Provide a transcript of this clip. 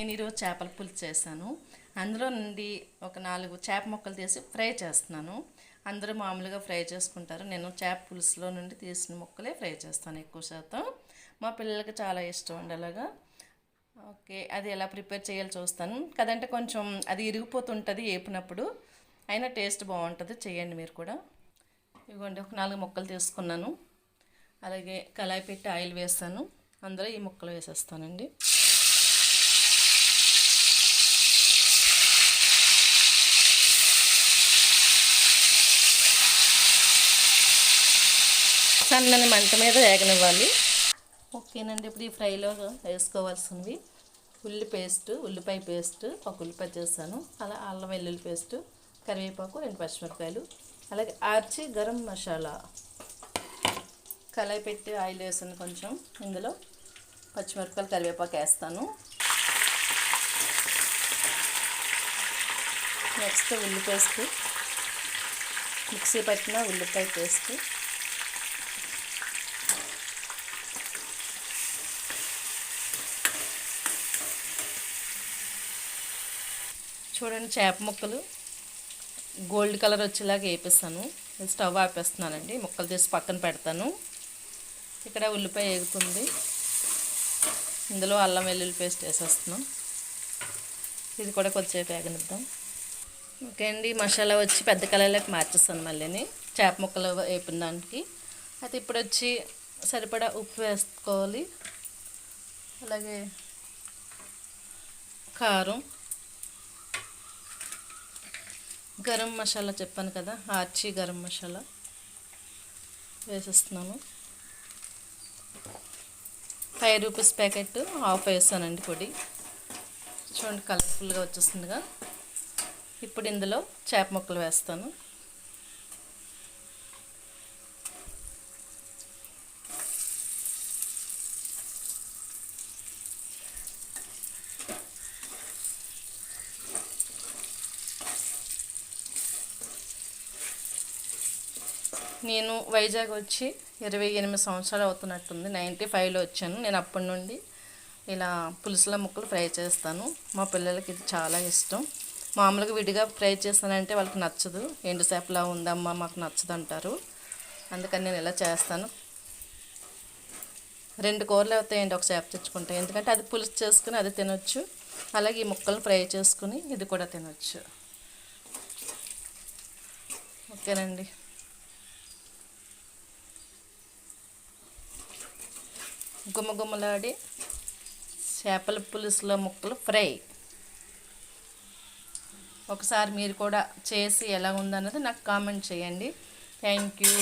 నేను ఈరోజు చేపల పులుసు చేశాను. అందులో నుండి ఒక నాలుగు చేప ముక్కలు తీసి ఫ్రై చేస్తున్నాను. అందరూ మామూలుగా ఫ్రై చేసుకుంటారు. నేను చేప పులుసులో నుండి తీసిన ముక్కలే ఫ్రై చేస్తాను ఎక్కువ శాతం. మా పిల్లలకి చాలా ఇష్టం అండి అలాగా ఓకే అది ఎలా ప్రిపేర్ చేయాలో చూస్తాను. కదంటే కొంచెం అది ఇరిగిపోతుంటుంది వేపినప్పుడు అయినా టేస్ట్ బాగుంటుంది. చేయండి మీరు కూడా. ఇదిగోండి ఒక నాలుగు ముక్కలు తీసుకున్నాను. అలాగే కళాయి పెట్టి ఆయిల్ వేస్తాను. అందులో ఈ ముక్కలు వేసేస్తానండి. సన్నని మంట మీద వేగనివ్వాలి. ఓకేనండి ఇప్పుడు ఈ ఫ్రైలో వేసుకోవాల్సినవి. ఉల్లి పేస్ట్ ఉల్లిపాయ పేస్ట్ ఒక ఉల్లిపాయ చేస్తాను అలా అల్లం వెల్లుల్లి పేస్ట్ కరివేపాకు రెండు పచ్చిమిరపకాయలు అలాగే ఆర్చి గరం మసాలా. కలాయి పెట్టి ఆయిల్ వేసాను కొంచెం. ఇందులో పచ్చిమిరపకాయలు కరివేపాకు వేస్తాను. నెక్స్ట్ ఉల్లి పేస్ట్. మిక్సీ పట్టిన ఉల్లిపాయ పేస్ట్. చూడండి చేప ముక్కలు. గోల్డ్ కలర్ వచ్చేలాగా వేపిస్తాను. స్టవ్ ఆపేస్తున్నానండి. ముక్కలు తీసి పక్కన పెడతాను. ఇక్కడ ఉల్లిపాయ వేగుతుంది ఇందులో అల్లం వెల్లుల్లి పేస్ట్ వేసేస్తున్నాం. ఇది కూడా కొద్దిసేపు వేగనిద్దాం. ఓకే అండి మసాలా వచ్చి పెద్ద కలర్లోకి మార్చేస్తాను మళ్ళీని. చేప ముక్కలు వేపిన దానికి. అయితే ఇప్పుడు వచ్చి సరిపడా ఉప్పు వేసుకోవాలి. అలాగే కారం. గరం మసాలా చెప్పాను కదా ఆర్చి గరం మసాలా వేసేస్తున్నాను. ఫైవ్ రూపీస్ ప్యాకెట్ హాఫ్ వేసానండి పొడి. చూడండి కలర్ఫుల్గా వచ్చేస్తుందిగా. ఇప్పుడు ఇందులో చేప ముక్కలు వేస్తాను. నేను వైజాగ్ వచ్చి ఇరవై ఎనిమిది సంవత్సరాలు అవుతున్నట్టుంది. నైంటీ ఫైవ్లో వచ్చాను. నేను అప్పటి నుండి ఇలా పులుసుల ముక్కలు ఫ్రై చేస్తాను. మా పిల్లలకి ఇది చాలా ఇష్టం. మామూలుగా విడిగా ఫ్రై చేస్తానంటే వాళ్ళకి నచ్చదు. ఎండు చేపలా ఉందమ్మా మాకు నచ్చదు అంటారు అందుకని నేను ఇలా చేస్తాను. రెండు కూరలు అవుతాయండి ఒక చేప తెచ్చుకుంటే. ఎందుకంటే అది పులుసు చేసుకుని అది తినొచ్చు. అలాగే ఈ ముక్కలు ఫ్రై చేసుకుని ఇది కూడా తినొచ్చు. ఓకేనండి. గుమ్మగుమ్మలాడి చేపల పులుసులో ముక్కలు ఫ్రై. ఒకసారి మీరు కూడా చేసి ఎలా ఉందన్నది నాకు కామెంట్ చేయండి. Thank you.